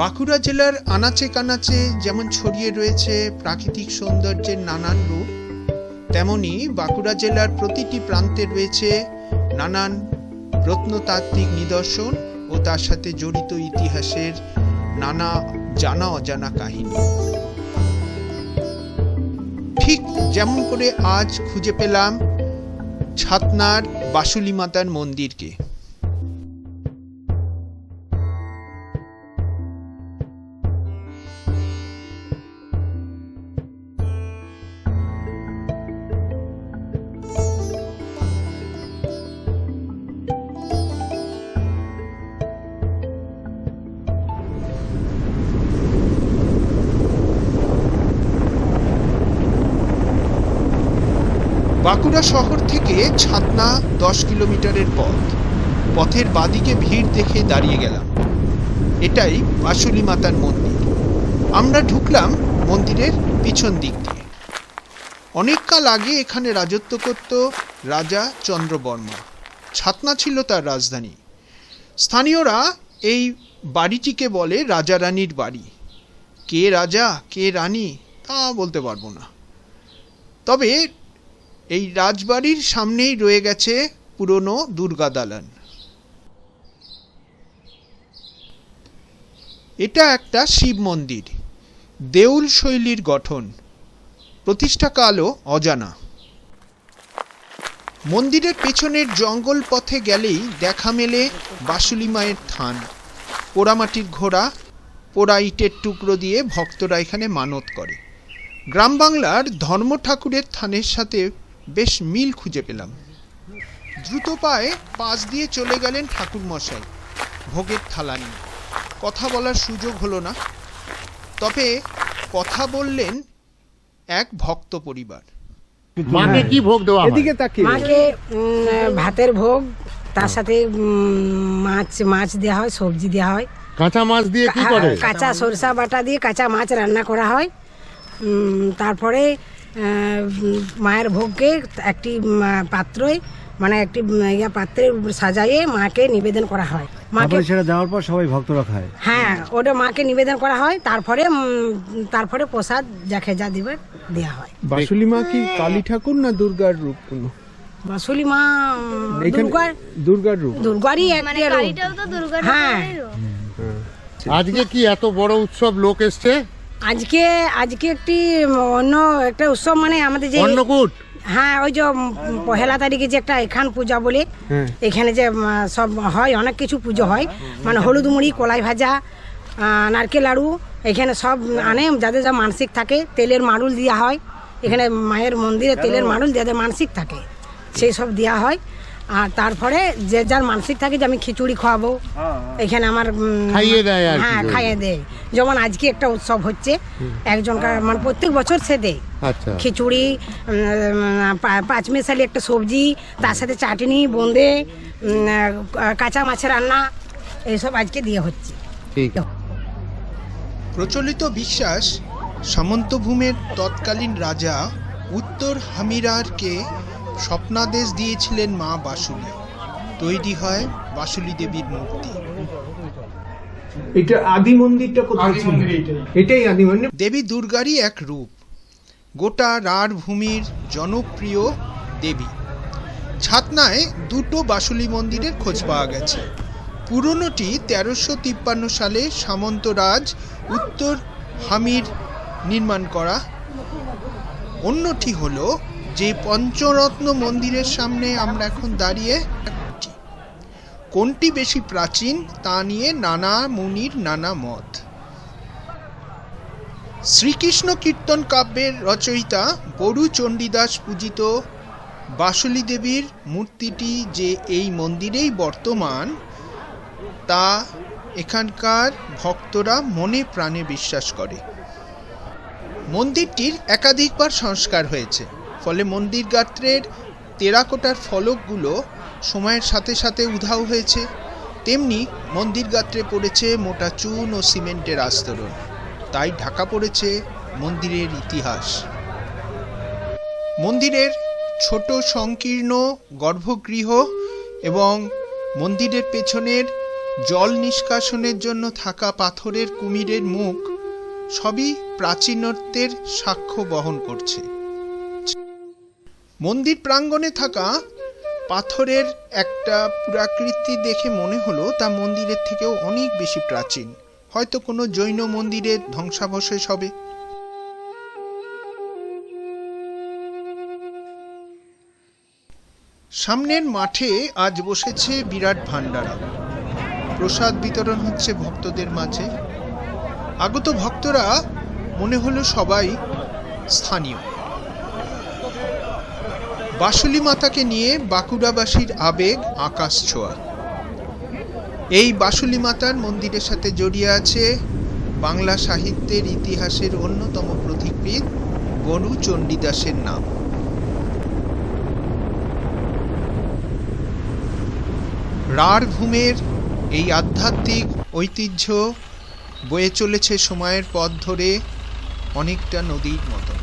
বাঁকুড়া জেলার আনাচে কানাচে যেমন ছড়িয়ে রয়েছে প্রাকৃতিক সৌন্দর্যের নানান রূপ, তেমনি বাঁকুড়া জেলার প্রতিটি প্রান্তে রয়েছে নানান প্রত্নতাত্ত্বিক নিদর্শন ও তার সাথে জড়িত ইতিহাসের নানা জানা অজানা কাহিনী। ঠিক যেমন করে আজ খুঁজে পেলাম ছাতনার বাসুলি মাতার মন্দিরকে। বাঁকুড়া শহর থেকে ছাতনা দশ কিলোমিটারের পথ। পথের বাদিকে ভিড় দেখে দাঁড়িয়ে গেলাম। এটাই বাসুলি মাতার মন্দির। আমরা ঢুকলাম মন্দিরের পিছন দিক দিয়ে। অনেক কাল আগে এখানে রাজত্ব করত রাজা চন্দ্রবর্মা। ছাতনা ছিল তার রাজধানী। স্থানীয়রা এই বাড়িটিকে বলে রাজা রানীর বাড়ি। কে রাজা, কে রানী তা বলতে পারব না। তবে এই রাজবাড়ির সামনেই রয়ে গেছে পুরনো দুর্গা দালান। এটা একটা শিব মন্দির, দেউল শৈলীর গঠন, প্রতিষ্ঠাকালও অজানা। মন্দিরের পেছনের জঙ্গল পথে গেলেই দেখা মেলে বাসুলি মায়ের থান, পোড়ামাটির ঘোড়া পোড়া ইটের টুকরো দিয়ে ভক্তরা এখানে মানত করে। গ্রাম বাংলার ধর্ম ঠাকুরের থানের সাথে বেশ মিল খুঁজে পেলাম। দ্রুত পায়ে পাশ দিয়ে চলে গেলেন ঠাকুর মশাই ভোগের থালা নিয়ে। কথা বলার সুযোগ হলো না। তবে কথা বললেন এক ভক্ত পরিবার। মাকে কি ভোগ দেওয়া এদিকে তাকিয়ে। মাকে উম, ভাতের ভোগ তার সাথে মাছ মাছ দেওয়া হয় সবজি দেওয়া হয়। কাঁচা মাছ দিয়ে কি করে? হ্যাঁ, কাঁচা সরষা বাটা দিয়ে কাঁচা মাছ রান্না করা হয়। উম, তারপরে মায়ের ভোগকে একটি উম, পাত্রই মানে একটি ইয়া পাত্রে সাজাইয়ে মাকে নিবেদন করা হয়। মাকে সেটা দেওয়ার পর সবাই ভক্তরা খায়। হ্যাঁ ওটা মাকে নিবেদন করা হয় তারপরে তারপরে প্রসাদ যাকে যা দিবে দেওয়া হয়। বাসুলি মা কি কালী ঠাকুর না দুর্গার রূপ কোনো? বাসুলি মা দুর্গার দুর্গার রূপ। দুর্গারই একটি রূপ। কালীটাও তো দুর্গা হ্যাঁ। আজকে কি এত বড় উৎসব লোক এসছে? আজকে আজকে একটি অন্য একটা উৎসব মানে আমাদের যে অন্নকূট? হ্যাঁ ওই যে পহেলা তারিখে যে একটা এখান পূজা বলে এখানে যে সব হয় অনেক কিছু পুজো হয়। মানে হলুদ মুড়ি কলাই ভাজা নারকেল লাড়ু এখানে সব আনে যাদের যা মানসিক থাকে তেলের মাড়ুল দেওয়া হয়। এখানে মায়ের মন্দিরে তেলের মাড়ুল যাদের মানসিক থাকে সেই সব দেওয়া হয়। আর তারপরে যে যার মানসিক থাকে যে আমি খিচুড়ি খাওয়াবো। এখানে আমার খাইয়ে দেয় হ্যাঁ খাইয়ে দেয়। যেমন আজকে একটা উৎসব হচ্ছে একজনকার মানে প্রত্যেক বছর সে দেয়। আচ্ছা। খিচুড়ি উম, পা- পাঁচ মেশালি একটা সবজি তার সাথে চাটনি বোঁদে কাঁচা মাছের রান্না এইসব আজকে দিয়ে হচ্ছে। ঠিক। প্রচলিত বিশ্বাস সামন্তভূমের তৎকালীন রাজা উত্তর হামিরারকে স্বপ্নাদেশ দিয়েছিলেন মা বাসুলি তৈরি হয় বাসুলি দেবীর মূর্তি। এটা আদি মন্দিরটা কোথায় ছিল? এটাই আদি মন্দির। দেবী দুর্গারই এক রূপ। গোটা রাঢ় ভূমির জনপ্রিয় দেবী। ছাতনায় দুটো বাসুলি মন্দিরের খোঁজ পাওয়া গেছে। পুরনোটি তেরোশো তিপ্পান্ন সালে সামন্তরাজ উত্তর হামির নির্মাণ করা। অন্যটি হলো যে পঞ্চরত্ন মন্দিরের সামনে আমরা এখন দাঁড়িয়ে কোনটি বেশি প্রাচীন তা নিয়ে নানা মুনির, নানা মত। শ্রীকৃষ্ণ কীর্তন কাব্যের রচয়িতা বড়ু চণ্ডীদাস পূজিত বাসুলি দেবীর মূর্তিটি যে এই মন্দিরেই বর্তমান, তা এখানকার ভক্তরা মনে প্রাণে বিশ্বাস করে। মন্দিরটির একাধিকবার সংস্কার হয়েছে। ফলে মন্দির গাত্রের টেরাকোটার ফলকগুলো সময়ের সাথে সাথে উধাও হয়েছে। তেমনি মন্দির গাত্রে পড়েছে মোটা চুন ও সিমেন্টের আস্তরণ। তাই ঢাকা পড়েছে মন্দিরের ইতিহাস। মন্দিরের ছোট সংকীর্ণ গর্ভগৃহ এবং মন্দিরের পেছনের জল নিষ্কাশনের জন্য থাকা পাথরের কুমিরের মুখ সবই প্রাচীনত্বের সাক্ষ্য বহন করছে। মন্দির প্রাঙ্গণে থাকা পাথরের একটা পুরাকৃতি দেখে মনে হলো তা মন্দিরের থেকেও অনেক বেশি প্রাচীন। হয়তো কোনো জৈন মন্দিরের ধ্বংসাবশেষ হবে। সামনের মাঠে আজ বসেছে বিরাট ভান্ডারা প্রসাদ বিতরণ হচ্ছে ভক্তদের মাঝে। আগত ভক্তরা মনে হলো সবাই স্থানীয়। বাসুলি মাতাকে নিয়ে বাঁকুড়াবাসীর আবেগ আকাশ ছোঁয়া। এই বাসুলি মাতার মন্দিরের সাথে জড়িয়ে আছে বাংলা সাহিত্যের ইতিহাসের অন্যতম প্রতীকবিদ গরু চণ্ডীদাসের নাম। রাঢ় ঘুমের এই আধ্যাত্মিক ঐতিহ্য বয়ে চলেছে সময়ের পথ ধরে অনেকটা নদীর মতন।